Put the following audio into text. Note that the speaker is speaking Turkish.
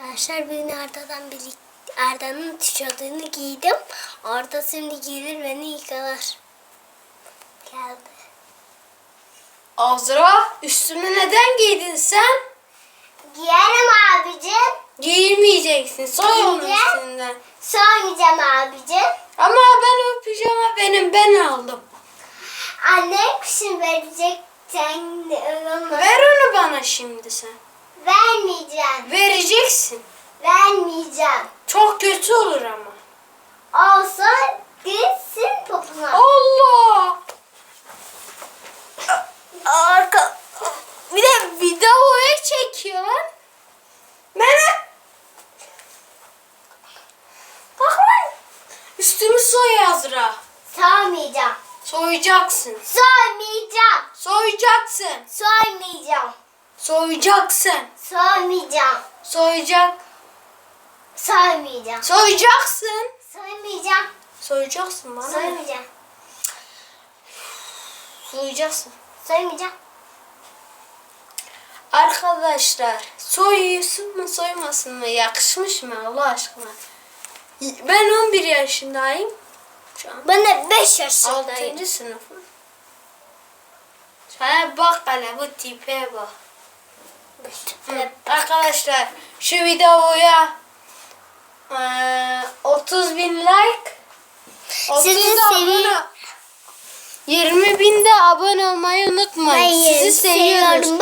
Arkadaşlar bugün Arda'dan birlikte Arda'nın tişörtünü giydim. Arda şimdi gelir beni yıkalar. Geldi. Azra üstünü neden giydin sen? Giyerim abicim. Giyilmeyeceksin. Soy onun Giyeceğim. üstünden. Abicim. Ama ben o pijama benim ben aldım. Annem kışın verecek. Sen de olmaz. Ver onu bana şimdi sen. Vermeyeceğim. Vereceksin. Vermeyeceğim. Çok kötü olur ama. Olsa gitsin popuna. Allah! Arka... Bir de videoya çekiyor. Merak... Bak lan. Üstümü soy Azra. Soymayacağım. Soyacaksın. Soymayacağım. Soyacaksın. Soymayacağım. Soyacaksın. Soymayacağım. Soyacak. Soymayacağım. Soyacaksın. Soymayacağım. Soyacaksın bana. Soymayacağım. Soyacaksın. Soymayacağım. Arkadaşlar soyuyorsun mu soymasın mı yakışmış mı Allah aşkına? Ben 11 yaşındayım. Şu an Ben de 5 yaşındayım. 6. sınıfım. Sana bak hele bu tipe bak. Arkadaşlar şu videoya eee, 30 bin like 30 Sizi abone 20 bin de abone olmayı unutmayın. Hayır, Sizi seviyoruz. seviyorum.